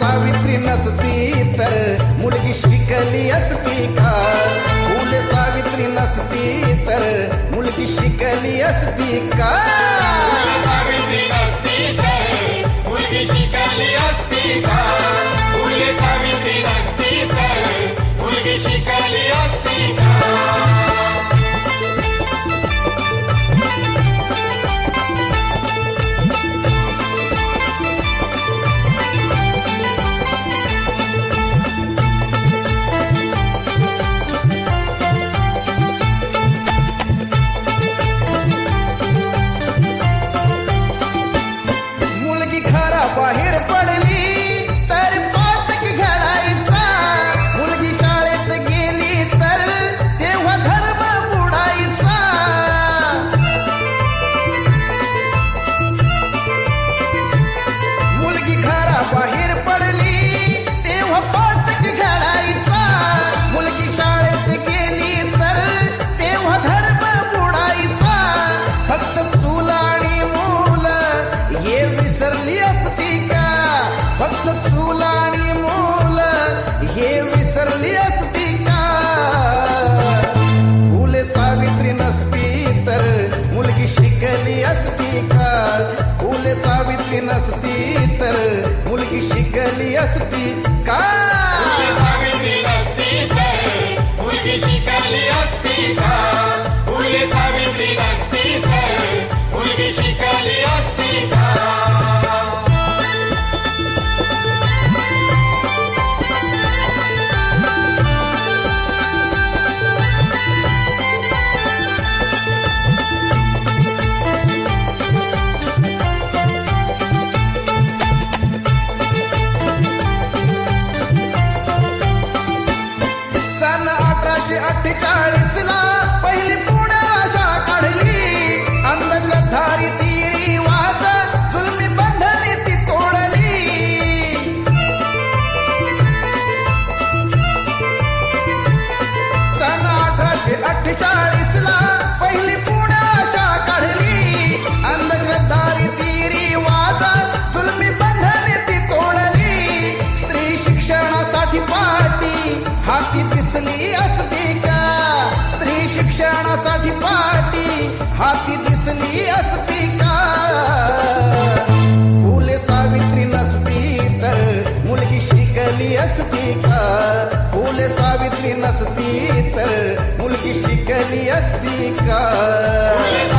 सावित्री नसती तर मुलगी शिकली असती का? फुले सावित्री नसती तर मुलगी शिकली असती का? सावित्री नसती तर मुलगी शिकली असती का? फुले सावित्री नसती तर मुलगी शिकली असती का? बाहेर पडली तेव्हा पातक घडायचा. मुलगी शाळेत गेली तर तेव्हा धर्म बुडायचा. फक्त चूल आणि मूल हे विसरली असती का? फक्त चूल आणि मूल हे विसरली असती का? फुले सावित्री नसती तर मुलगी शिकली असती का? फुले सावित्री नसती silah नसती तर मुलगी शिकली असती का?